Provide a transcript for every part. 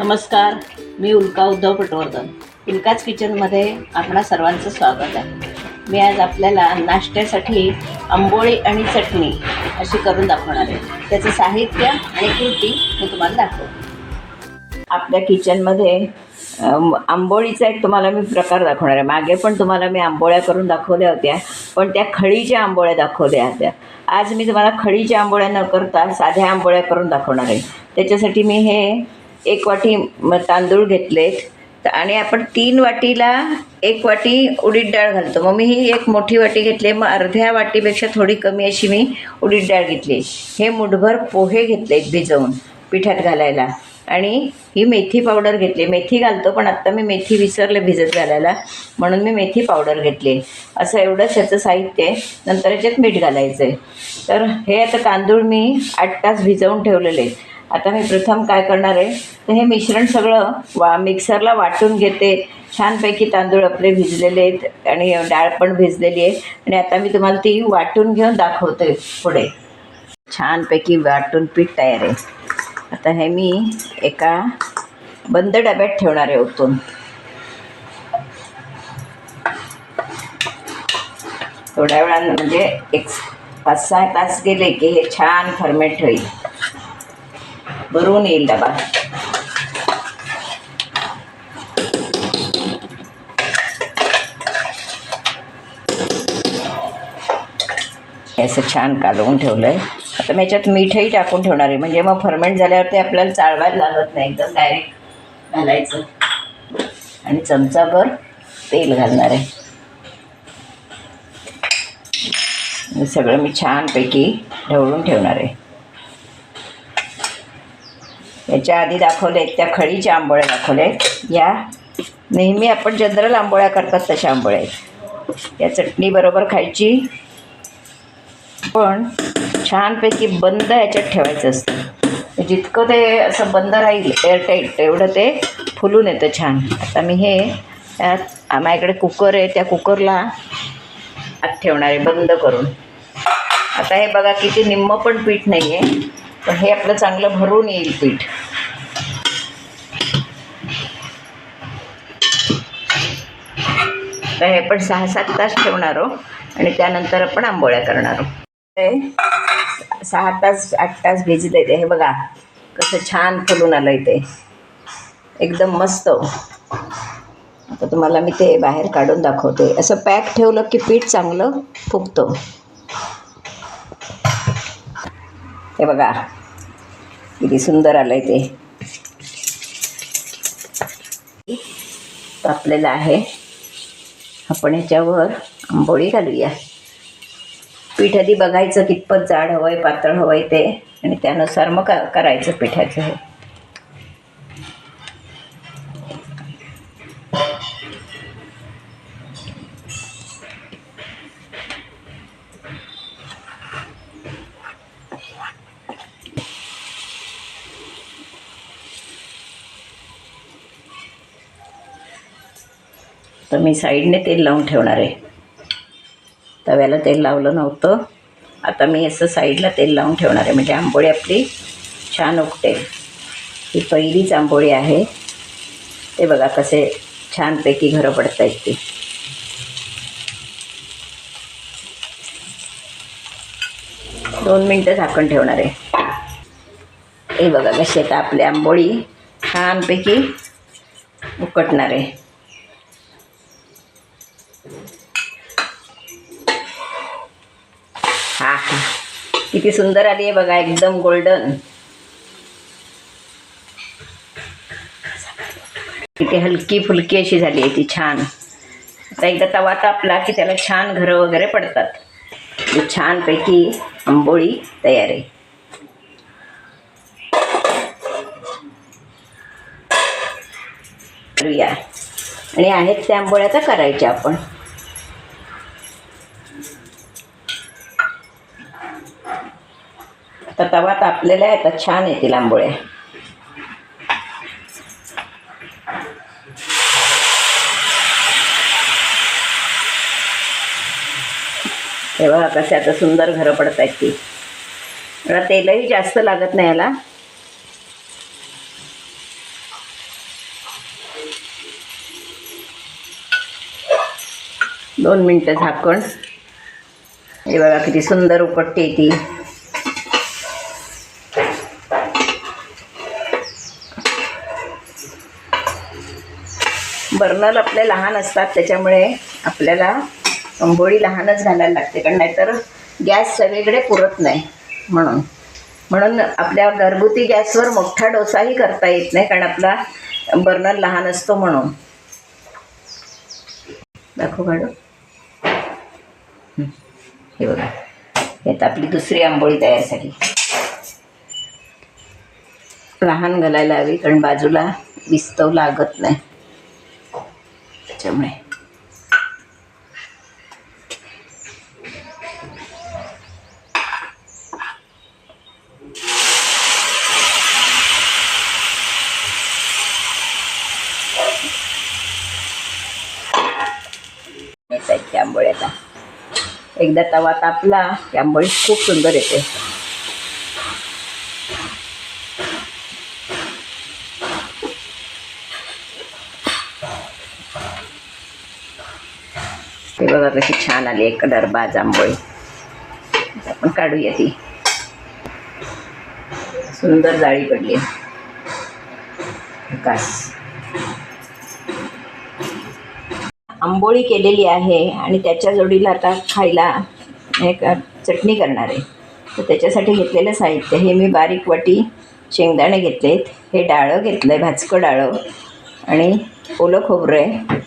नमस्कार मी उल्का उद्धव पटवर्धन. उल्काच किचनमध्ये आपणा सर्वांचं स्वागत आहे. मी आज आपल्याला नाश्त्यासाठी आंबोळी आणि चटणी अशी करून दाखवणार आहे. त्याचं साहित्य आणि कृती मी तुम्हाला दाखवते. आपल्या किचनमध्ये आंबोळीचा एक तुम्हाला मी प्रकार दाखवणार आहे. मागे पण तुम्हाला मी आंबोळ्या करून दाखवल्या होत्या पण त्या खळीच्या आंबोळ्या दाखवल्या होत्या. आज मी तुम्हाला खळीच्या आंबोळ्या न करता साध्या आंबोळ्या करून दाखवणार आहे. त्याच्यासाठी मी हे एक वाटी तांदूळ घेतलेत. आणि आपण तीन वाटीला एक वाटी उडीद डाळ घालतो. मग मी ही एक मोठी वाटी घेतली. मग अर्ध्या वाटीपेक्षा थोडी कमी अशी मी उडीद डाळ घेतली. हे मुठभर पोहे घेतलेत भिजवून पिठात घालायला. आणि ही मेथी पावडर घेतली. मेथी घालतो पण आत्ता मी मेथी विसरले भिजत घालायला. म्हणून मी मेथी पावडर घेतली. असं एवढंच ह्याचं साहित्य आहे. नंतर याच्यात मीठ घालायचं आहे तर हे आता तांदूळ मी आठ तास भिजवून ठेवलेले आहेत. आता मी प्रथम काय करणार आहे तर हे मिश्रण सगळं वा मिक्सरला वाटून घेते. छानपैकी तांदूळ आपले भिजलेले आहेत आणि डाळ पण भिजलेली आहे. आणि आता मी तुम्हाला ती वाटून घेऊन दाखवते पुढे. छानपैकी वाटून पीठ तयार आहे. आता हे मी एका बंद डब्यात ठेवणार आहे ओतून. थोड्या वेळानं म्हणजे एक पाच सहा तास गेले की हे छान फर्मेट होईल. भरून येईल डबा. असं छान कालवून ठेवलं आहे आता मी याच्यात मीठही टाकून ठेवणार आहे. म्हणजे मग फर्मेंट झाल्यावर ते आपल्याला चाळवायला लागत नाही. एकदम डायरेक्ट घालायचं. आणि चमचाभर तेल घालणार आहे. सगळं मी छानपैकी ढवळून ठेवणार आहे. याच्या आधी दाखवले त्या खळीच्या आंबोळ्या दाखवल्या आहेत या नेहमी आपण जनरल आंबोळ्या करतात तशा आंबोळ्या आहेत. या चटणीबरोबर खायची. पण छानपैकी बंद याच्यात ठेवायचं असतं. जितकं ते असं बंद राहील एअरटाईट तेवढं ते फुलून येतं छान. आता मी हे त्यात माझ्याकडे कुकर आहे त्या कुकरला आत ठेवणार आहे बंद करून. आता हे बघा किती निम्म पण पीठ नाही आहे पण हे आपलं चांगलं भरून येईल पीठ. तर हे पण सहा सात तास ठेवणार हो. आणि त्यानंतर आपण आंबोळ्या करणार आहो ते सहा तास आठ तास भिजलं ते. हे बघा कसं छान फुलून आलं ते. एकदम मस्त हो. आता तुम्हाला मी ते बाहेर काढून दाखवते. असं पॅक ठेवलं की पीठ चांगलं फुगतं. हे बघा किती सुंदर आलं आहे ते. तापलेलं आहे आपण याच्यावर आंबोळी घालूया. पीठ आधी बघायचं कितपत जाड हवं आहे पातळ हवं आहे ते आणि त्यानुसार मग का करायचं पिठाचं हे. तर मी साईडने तेल लावून ठेवणार आहे. तव्याला तेल लावलं नव्हतं. आता मी असं साईडला तेल लावून ठेवणार आहे. म्हणजे आंबोळी आपली छान उकटेल ही पहिलीच आंबोळी आहे. ते बघा कसे छानपैकी घरं पडत आहेत ती. दोन मिनटं झाकण ठेवणार आहे. हे बघा कशी आता आपली आंबोळी छानपैकी उकटणार आहे. हा. हा किती सुंदर आली आहे बघा एकदम गोल्डन किती हलकी फुलकी अशी झाली आहे ती छान. आता एकदा तवा तापला की त्याला छान घरं वगैरे पडतात. म्हणजे छानपैकी आंबोळी तयार आहे. करूया. आणि आहेत त्या आंबोळ्या तर करायच्या आपण. तर तवा तापलेला आहे आता छान येतील आंबोळ्या तेव्हा कसे आता सुंदर घरं पडत आहेत ती. मला तेलही जास्त लागत नाही याला. दोन मिनटं झाकण. हे बघा किती सुंदर उकटते ती. बर्नर आपले लहान असतात त्याच्यामुळे आपल्याला आंबोळी लहानच घालायला लागते कारण नाहीतर गॅस सगळीकडे पुरत नाही म्हणून. म्हणून आपल्या घरगुती गॅसवर मोठा डोसाही करता येत नाही कारण आपला बर्नर लहान असतो म्हणून. दाखव काढू हे बघा. यात आपली दुसरी आंबोळी तयार झाली लहान घालायला हवी कारण बाजूला विस्तव लागत नाही. त्याच्यामुळे. येत एकदा तवा तापला त्यामुळे आंबोळी खूप सुंदर येते. बघा कशी छान आली एक कलर बाज आंबोळी आपण काढूया ती. सुंदर जाळी पडली. कास आंबोळी केलेली आहे आणि त्याच्या जोडीला आता खायला एक चटणी करणार आहे. तर त्याच्यासाठी घेतलेलं साहित्य हे मी बारीक वाटी शेंगदाणे घेतलेत. हे डाळं घेतलं आहे भाजकं डाळं आणि ओलं खोबरं आहे.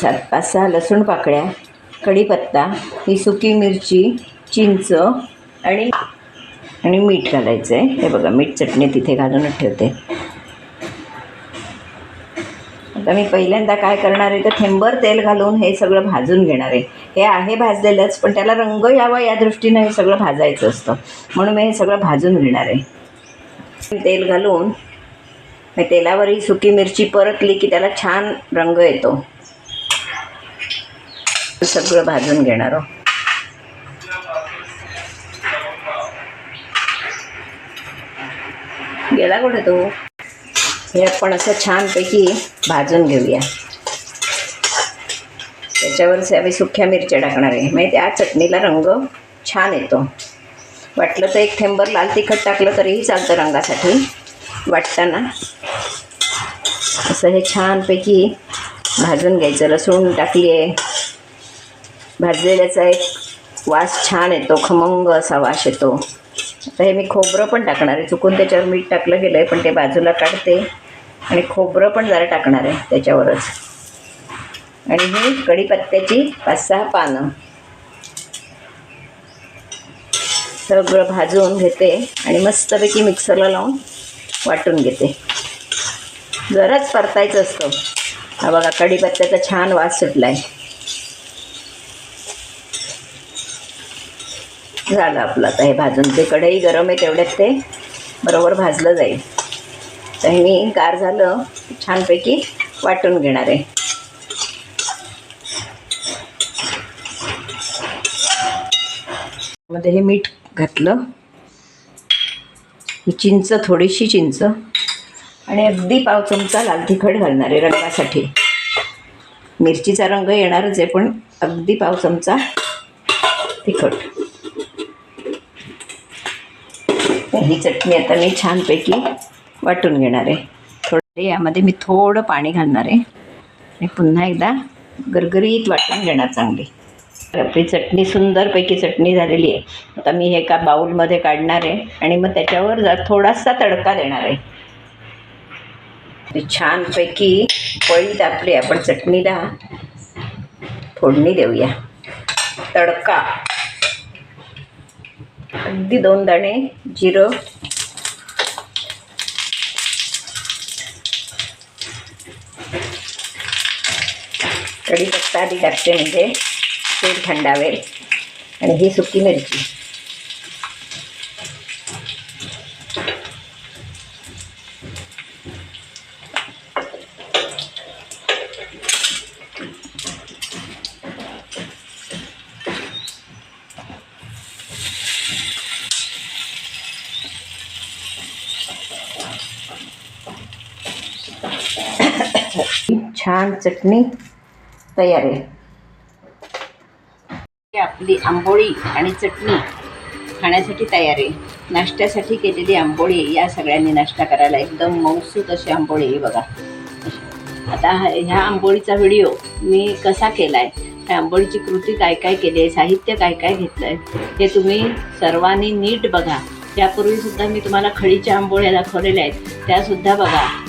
सात पाच सहा लसूण पाकळ्या कढीपत्ता ही सुकी मिरची चिंच आणि आणि मीठ घालायचं आहे हे बघा मीठ चटणी तिथे घालूनच ठेवते. आता मी पहिल्यांदा काय करणार आहे तर थेंबर तेल घालून हे सगळं भाजून घेणार आहे. हे आहे भाजलेलंच पण त्याला रंग यावा या दृष्टीनं हे सगळं भाजायचं असतं. म्हणून मी हे सगळं भाजून घेणार आहे. तेल घालून हे तेलावर ही सुकी मिरची परतली की त्याला छान रंग येतो. सगळं भाजून घेणार आहोत गेला कुठे तो? हे आपण असं छानपैकी भाजून घेऊया. त्याच्यावरच आम्ही सुक्या मिरच्या टाकणार आहे. म्हणजे त्या चटणीला रंग छान येतो. वाटलं तर एक थेंबर लाल तिखट टाकलं तरीही चालतं रंगासाठी. वाटताना. असं हे छानपैकी भाजून घ्यायचं. लसूण टाकली आहे भाजलेल्याचा एक वास छान येतो खमंग असा वास येतो. आता हे मी खोबरं पण टाकणार आहे. चुकून त्याच्यावर मीठ टाकलं गेलं आहे पण ते बाजूला काढते आणि खोबरं पण जरा टाकणार आहे त्याच्यावरच. आणि ही कढीपत्त्याची पाच सहा पानं. सगळं भाजून घेते आणि मस्तपैकी मिक्सरला लावून वाटून घेते. जराच परतायचं असतं. हा बघा कढीपत्त्याचा छान वास सुटला आहे झालं आपलं. आता हे भाजून ते कढई गरम आहे तेवढ्यात ते बरोबर भाजलं जाईल. तर हे मी गार झालं छानपैकी वाटून घेणार आहे. मध्ये हे मीठ घातलं. ही चिंच थोडीशी चिंच. आणि अगदी पाव चमचा लाल तिखट घालणार आहे रंगासाठी. मिरचीचा रंग येणारच आहे पण अगदी पाव चमचा तिखट. ही चटणी आता मी छानपैकी वाटून घेणार आहे. थोडं यामध्ये मी थोडं पाणी घालणार आहे. आणि पुन्हा एकदा गरगरीत वाटून घेणार चांगली. तर आपली चटणी सुंदरपैकी चटणी झालेली आहे. आता मी हे एका बाऊलमध्ये काढणार आहे आणि मग त्याच्यावर जर थोडासा तडका देणार आहे. छानपैकी पळीत आपली आपण चटणीला फोडणी देऊया. तडका. अगदी दोन दाणे जिरं. कढीपत्ता आधी टाकते म्हणजे तेल थंडावेल. आणि ही सुकी मिरची. छान चटणी तयार आहे. आपली आंबोळी आणि चटणी खाण्यासाठी तयार आहे. नाश्त्यासाठी केलेली आंबोळी या सगळ्यांनी नाश्ता करायला एकदम मौसूत अशी आंबोळी आहे बघा. आता ह्या आंबोळीचा व्हिडिओ मी कसा केला आहे ह्या आंबोळीची कृती काय काय केली आहे? साहित्य काय काय घेतलं आहे हे तुम्ही सर्वांनी नीट बघा. यापूर्वीसुद्धा मी तुम्हाला खडीच्या आंबोळ्या दाखवलेल्या आहेत. त्यासुद्धा बघा.